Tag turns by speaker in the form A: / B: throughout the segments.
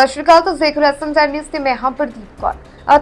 A: ਸਤਿ ਸ਼੍ਰੀ ਅਕਾਲ, ਤੁਸੀਂ ਦੇਖ ਰਹੇ ਹੋ ਐਸਐਮ ਨਿਊਜ਼ ਤੇ ਮੈਂ ਹਾਂ ਪ੍ਰਦੀਪ ਕੌਰ।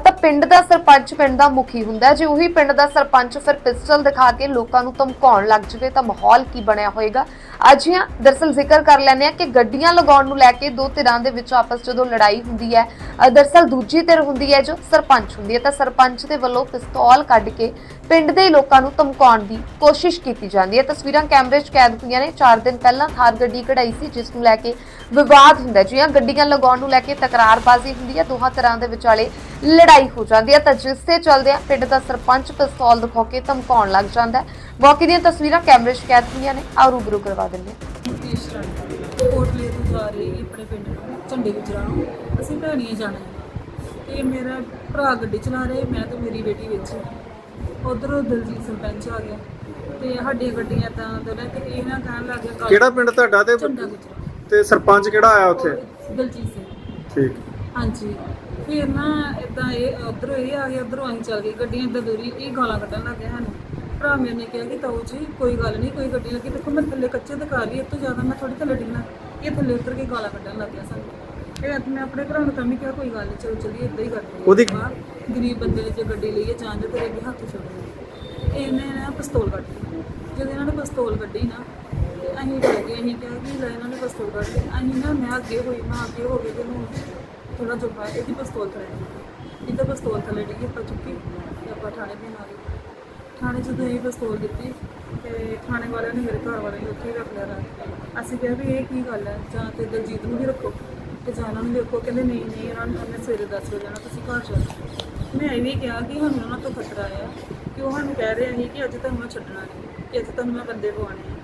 A: ਤਾਂ ਪਿੰਡ ਦਾ ਸਰਪੰਚ ਪਿੰਡ ਦਾ ਮੁਖੀ ਹੁੰਦਾ ਜੇ ਉਹੀ ਪਿੰਡ ਦਾ ਸਰਪੰਚ ਫਿਰ ਪਿਸਟਲ ਦਿਖਾ ਕੇ ਲੋਕਾਂ ਨੂੰ ਧਮਕਾਉਣ ਲੱਗ ਜਵੇ ਤਾਂ ਮਾਹੌਲ ਕੀ ਬਣਿਆ ਹੋਏਗਾ? ਅੱਜ ਹੀ ਦਰਸਲ ਜ਼ਿਕਰ ਕਰ ਲੈਂਦੇ ਆ ਕਿ ਗੱਡੀਆਂ ਲਗਾਉਣ ਨੂੰ ਲੈ ਕੇ ਦੋ ਧਿਰਾਂ ਦੇ ਵਿੱਚ ਆਪਸ ਜਦੋਂ ਲੜਾਈ ਹੁੰਦੀ ਹੈ ਅਹ ਦਰਸਲ ਦੂਜੀ ਧਿਰ ਹੁੰਦੀ ਹੈ ਜੋ ਸਰਪੰਚ ਹੁੰਦੀ ਹੈ। ਤਾਂ ਸਰਪੰਚ ਦੇ ਵੱਲੋਂ ਪਿਸਤੌਲ ਕੱਢ ਕੇ ਪਿੰਡ ਦੇ ਲੋਕਾਂ ਨੂੰ ਧਮਕਾਉਣ ਦੀ ਕੋਸ਼ਿਸ਼ ਕੀਤੀ ਜਾਂਦੀ ਹੈ। ਤਸਵੀਰਾਂ ਕੈਮਰੇ 'ਚ ਕੈਦ ਹੋਈਆਂ ਨੇ। 4 ਦਿਨ ਪਹਿਲਾਂ ਥਾਰ ਗੱਡੀ ਕਢਾਈ ਸੀ, ਜਿਸ ਨੂੰ ਲੈ ਕੇ ਵਿਵਾਦ ਹੁੰਦਾ ਹੈ। ਜਿਹਾਂ ਗੱਡੀਆਂ ਲਗਾਉਣ ਨੂੰ ਲੈ ਕੇ ਤਕਰਾਰਬਾਜ਼ੀ ਹੁੰਦੀ ਹੈ। ਦੋਹਾਂ ਤਰ੍ਹਾਂ ਦੇ ਵਿਚਾਲੇ ਲੜਾਈ ਹੋ ਜਾਂਦੀ ਹੈ ਤਾਂ ਜਿਸ ਤੇ ਚੱਲਦਿਆਂ ਪਿੰਡ ਦਾ ਸਰਪੰਚ ਪਿਸਤੌਲ ਦਿਖਾ ਕੇ ਧਮਕਾਉਣ ਲੱਗ ਜਾਂਦਾ ਹੈ। ਮੌਕੇ ਦੀਆਂ ਤਸਵੀਰਾਂ ਕੈਮਰੇ 'ਚ ਕੈਦ ਹੋਈਆਂ ਨੇ। ਆਓ ਰੂਬਰੂ ਕਰਵਾ ਦਿੰਦੇ ਹਾਂ।
B: ਮੁਕੇਸ਼ ਰਾਣੀ ਕੋਟਲੇ ਤੋਂ ਜਾ ਰਹੀ ਸੀ ਆਪਣੇ ਪਿੰਡ ਨੂੰ ਝੰਡੇ ਗੁਜਰਾ ਨੂੰ। ਅਸੀਂ ਢਾਣੀਆਂ ਜਾਣਾ ਹੈ। ਤੇ ਮੇਰਾ ਭਰਾ ਗੱਡੀ ਚਲਾ ਰਿਹਾ ਮੈਂ ਤੇ ਮੇਰੀ ਬੇਟੀ ਵਿੱਚ ਉਧਰੋਂ ਦਲਜੀਤ ਸਰਪੰਚ ਆ ਗਿਆ। ਤੇ ਸਾਡੀਆਂ ਗੱਡੀਆਂ ਤਾਂ ਦੋਨੇ ਤੇ ਇਹ ਨਾ ਕਹਿਣ ਲੱਗ ਗਿਆ
C: ਕਿਹੜਾ ਪਿੰਡ ਤੁਹਾਡਾ ਤੇ
B: ਝੰਡਾ ਗੁਜਰਾ।
C: ਤੇ ਸਰਪੰਚ ਕਿਹੜਾ ਆਇਆ ਉੱਥੇ?
B: ਦਲਜੀਤ ਸਿੰਘ।
C: ਠੀਕ।
B: ਹਾਂਜੀ। ਫਿਰ ਨਾ ਇਦਾਂ ਇਹ ਉਧਰੋਂ ਇਹ ਆ ਗਿਆ ਉਧਰੋਂ ਅਸੀਂ ਚੱਲ ਗਏ ਗੱਡੀਆਂ ਇਦਾਂ ਦੂਰੀ ਇਹ ਗਾਲਾਂ ਕੱਢਣ ਲੱਗ ਗਿਆ ਸਾਨੂੰ। ਭਰਾ ਮੇਰੇ ਨੇ ਕਿਹਾ ਕਿ ਤਾਊ ਜੀ ਕੋਈ ਗੱਲ ਨਹੀਂ ਕੋਈ ਗੱਡੀ ਲੱਗੀ ਦੇਖੋ ਮੈਂ ਥੱਲੇ ਕੱਚੇ ਦਿਖਾ ਲਈ ਇਹ ਤੋਂ ਜ਼ਿਆਦਾ ਮੈਂ ਥੋੜੀ ਥੱਲੇ ਡਿੱਗਣਾ। ਇਹ ਥੱਲੇ ਉਤਰ ਕੇ ਗਾਲਾਂ ਕੱਢਣ ਲੱਗ ਗਿਆ ਸਾਨੂੰ। ਫਿਰ ਮੈਂ ਆਪਣੇ ਭਰਾ ਨੂੰ ਤਾਂ ਵੀ ਕਿਹਾ ਕੋਈ ਗੱਲ ਨਹੀਂ ਚਲੋ ਚੱਲੀਏ ਇਦਾਂ ਹੀ ਕਰਦੇ।
C: ਉਹਦੀ-
B: ਗਰੀਬ ਬੰਦੇ ਨੇ ਜੇ ਗੱਡੀ ਲਈ ਹੈ ਜਾਣ ਦੇ ਤੇਰੇ ਅੱਗੇ ਹੱਥ ਛੱਡੋ ਇਹਨੇ ਨਾ ਪਿਸਤੌਲ ਕੱਢ ਜਦੋਂ ਇਹਨਾਂ ਨੇ ਪਿਸਤੌਲ ਕੱਢੀ ਨਾ ਅਸੀਂ ਡਰ ਗਏ ਅਸੀਂ ਕਿਹਾ ਕਿ ਲੈ ਇਹਨਾਂ ਨੇ ਪਿਸਤੌਲ ਕੱਢ ਲਈ ਅਸੀਂ ਨਾ, ਮੈਂ ਅੱਗੇ ਹੋਈ, ਮੈਂ ਅੱਗੇ ਹੋ ਗਈ ਤੇ ਨੂੰ ਥੋੜਾ ਜੁਬਾ ਇਹਦੀ ਪਿਸਤੌਲ ਥੱਲੇ ਡਿੱਗੀ ਇਹਦਾ ਪਿਸਤੌਲ ਥੱਲੇ ਡਿੱਗੀ ਆਪਾਂ ਚੁੱਕੀ, ਤੇ ਆਪਾਂ ਥਾਣੇ ਦੇ ਨਾਲ ਥਾਣੇ 'ਚ ਜਦੋਂ ਇਹ ਪਿਸਤੌਲ ਦਿੱਤੀ, ਤੇ ਥਾਣੇ ਵਾਲਿਆਂ ਨੇ ਮੇਰੇ ਘਰ ਵਾਲੇ ਨੂੰ ਉੱਥੇ ਹੀ ਰੱਖ ਲਿਆ ਰਾਤ ਅਸੀਂ ਕਿਹਾ ਵੀ ਇਹ ਕੀ ਗੱਲ ਹੈ? ਜਾਂ ਤੇ ਦਲਜੀਤ ਨੂੰ ਵੀ ਰੱਖੋ, ਤੇ ਜਾਂ ਉਹਨਾਂ ਨੂੰ ਵੀ ਰੱਖੋ। ਕਹਿੰਦੇ, ਨਹੀਂ ਨਹੀਂ, ਇਹਨਾਂ ਨੂੰ ਉਹਨੇ ਸਵੇਰੇ 10 ਵਜੇ ਜਾਣਾ, ਤੁਸੀਂ ਘਰ ਜਾਓ। ਮੈਂ ਇਹ ਵੀ ਕਿਹਾ ਕਿ ਸਾਨੂੰ ਉਹਨਾਂ ਤੋਂ ਖਤਰਾ ਆ ਕਿ ਉਹ ਸਾਨੂੰ ਕਹਿ ਰਹੇ ਸੀ ਕਿ ਅੱਜ ਤੁਹਾਨੂੰ ਮੈਂ ਛੱਡਣਾ ਨਹੀਂ, ਕਿ ਅੱਜ ਤੁਹਾਨੂੰ ਮੈਂ ਬੰਦੇ ਪਵਾਉਣੇ ਆ।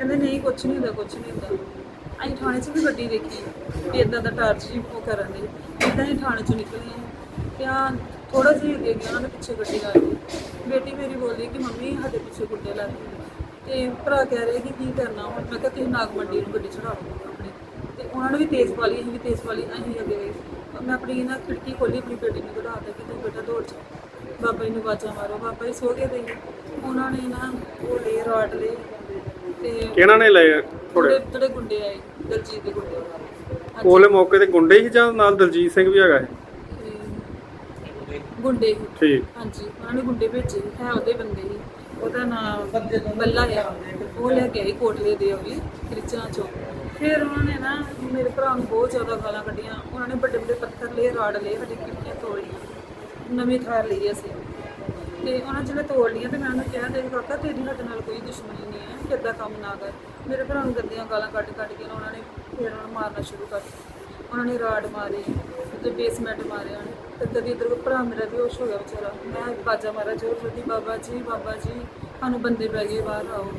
B: ਕਹਿੰਦੇ ਨਹੀਂ ਕੁਝ ਨਹੀਂ ਹੁੰਦਾ ਕੁਝ ਨਹੀਂ ਹੁੰਦਾ। ਅਸੀਂ ਥਾਣੇ 'ਚ ਵੀ ਗੱਡੀ ਦੇਖੀ, ਵੀ ਇਦਾਂ ਦਾ ਟਾਰਚ ਜੀ ਉਹ ਕਰਨ ਦੇ। ਇਦਾਂ ਹੀ ਥਾਣੇ 'ਚੋਂ ਨਿਕਲੇ ਆ ਥੋੜਾ ਜਿਹਾ ਅੱਗੇ ਗਿਆ ਉਹਨਾਂ ਦੇ ਪਿੱਛੇ ਗੱਡੀ ਲਾ ਲਈ। ਬੇਟੀ ਮੇਰੀ ਬੋਲੀ ਕਿ ਮੰਮੀ ਸਾਡੇ ਪਿੱਛੇ ਗੁੱਡੇ ਲਾ ਦਿੱਤੇ ਤੇ ਭਰਾ ਕਹਿ ਰਹੇ ਕਿ ਕੀ ਕਰਨਾ ਹੁਣ? ਮੈਂ ਕਿਹਾ ਤੁਸੀਂ ਨਾਗ ਮੰਡੀ ਨੂੰ ਗੱਡੀ ਚੜਾਓ ਆਪਣੀ। ਤੇ ਉਹਨਾਂ ਨੇ ਵੀ ਤੇਜ਼ ਪਾ ਅਸੀਂ ਵੀ ਤੇਜ਼ ਪਾ ਅਸੀਂ ਅੱਗੇ ਗਏ। ਮੈਂ ਆਪਣੀ ਨਾ ਖਿੜਕੀ ਖੋਲੀ ਆਪਣੀ ਬੇਟੀ ਨੂੰ ਦੌੜਾ ਦਿੱਤਾ ਕਿ ਤੂੰ ਬੇਟਾ ਦੌੜ ਜਾ। ਬਾਬਾ ਜੀ ਨੂੰ ਆਵਾਜ਼ਾਂ ਮਾਰੋ, ਬਾਬਾ ਜੀ ਸੋ ਗਏ। ਤੇ ਉਹਨਾਂ ਨੇ ਨਾ ਉਹ ਲੈ ਰਾਡ ਲੈ ਤੇ
C: ਕਿਹਨਾਂ ਨੇ ਲਏ ਥੋੜੇ
B: ਥੋੜੇ ਗੁੰਡੇ ਆਏ ਦਲਜੀਤ ਦੇ ਗੁੰਡੇ ਹਾਂਜੀ।
C: ਉਹਲੇ ਮੌਕੇ ਤੇ ਗੁੰਡੇ ਹੀ ਜਾਂ ਨਾਲ ਦਲਜੀਤ ਸਿੰਘ ਵੀ ਹੈਗਾ ਹੈ
B: ਤੇ ਗੁੰਡੇ
C: ਠੀਕ।
B: ਹਾਂਜੀ ਉਹਨਾਂ ਨੇ ਗੁੰਡੇ ਭੇਜੇ ਹੈ ਉਹਦੇ ਬੰਦੇ ਹੀ। ਉਹਦਾ ਨਾਮ ਬੱਲਾ ਆ। ਉਹ ਲੈ ਕੇ ਆਈ ਕੋਟਲੇ ਦੇ ਉਹ ਵੀ ਕ੍ਰਿਚਨਾ ਚੋਂ। ਫਿਰ ਉਹਨਾਂ ਨੇ ਨਾ ਮੇਰੇ ਭਰਾ ਨੂੰ ਬਹੁਤ ਜ਼ਿਆਦਾ ਗਾਲਾਂ ਕੱਢੀਆਂ। ਉਹਨਾਂ ਨੇ ਵੱਡੇ ਵੱਡੇ ਪੱਥਰ ਲਏ ਰਾੜ ਲਏ ਸਾਡੀ ਖਿੜਕੀਆਂ ਤੋੜੀਆਂ ਨਵੀਂ ਥਾਰ ਲਈ ਅਸੀਂ। ਤੇ ਉਹਨਾਂ ਜਿਹੜੇ ਤੋੜ ਲਈਆਂ ਤੇ ਮੈਂ ਉਹਨੂੰ ਕਿਹਾ ਦੇਖ ਕਾਕਾ ਤੇਰੀ ਸਾਡੇ ਨਾਲ ਕੋਈ ਦੁਸ਼ਮਣੀ ਨਹੀਂ ਹੈ। ਕਿੱਦਾਂ ਕੰਮ ਨਾ ਕਰ। ਮੇਰੇ ਭਰਾ ਨੂੰ ਗੰਦੀਆਂ ਗਾਲਾਂ ਕੱਢ ਕੱਢ ਕੇ ਨਾ ਉਹਨਾਂ ਨੇ ਫਿਰ ਉਹਨਾਂ ਨੂੰ ਮਾਰਨਾ ਸ਼ੁਰੂ ਕਰ ਦਿੱਤਾ। ਉਹਨਾਂ ਨੇ ਰਾਡ ਮਾਰੇ, ਤੇ ਬੇਸਮੈਂਟ ਮਾਰਿਆ ਉਹਨੇ। ਤੇ ਕਦੀ ਇਧਰ ਭਰਾ ਮੇਰਾ ਬੇਹੋਸ਼ ਹੋ ਗਿਆ ਵਿਚਾਰਾ। ਮੈਂ ਬਾਜਾ ਮਾਰਾ ਜ਼ੋਰ ਜੋਦੀ ਬਾਬਾ ਜੀ ਬਾਬਾ ਜੀ, ਸਾਨੂੰ ਬੰਦੇ ਪੈ ਗਏ, ਬਾਹਰ ਆਓ।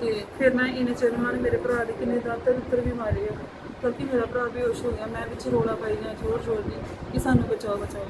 B: ਤੇ ਫਿਰ ਮੈਂ ਇਹਨੇ ਚਿਰ ਉਹਨਾਂ ਨੇ ਮੇਰੇ ਭਰਾ ਦੇ ਕਿੰਨੇ ਦਾਤਰ ਉੱਤਰ ਵੀ ਮਾਰੇ ਆ। ਕਿਉਂਕਿ ਮੇਰਾ ਭਰਾ ਬੇਹੋਸ਼ ਹੋ ਗਿਆ। ਮੈਂ ਵਿੱਚ ਰੋਲਾ ਪਾਈ ਜਾਂ ਜ਼ੋਰ ਜ਼ੋਰ ਦੀ ਕਿ ਸਾਨੂੰ ਬਚਾਓ ਬਚਾਓ।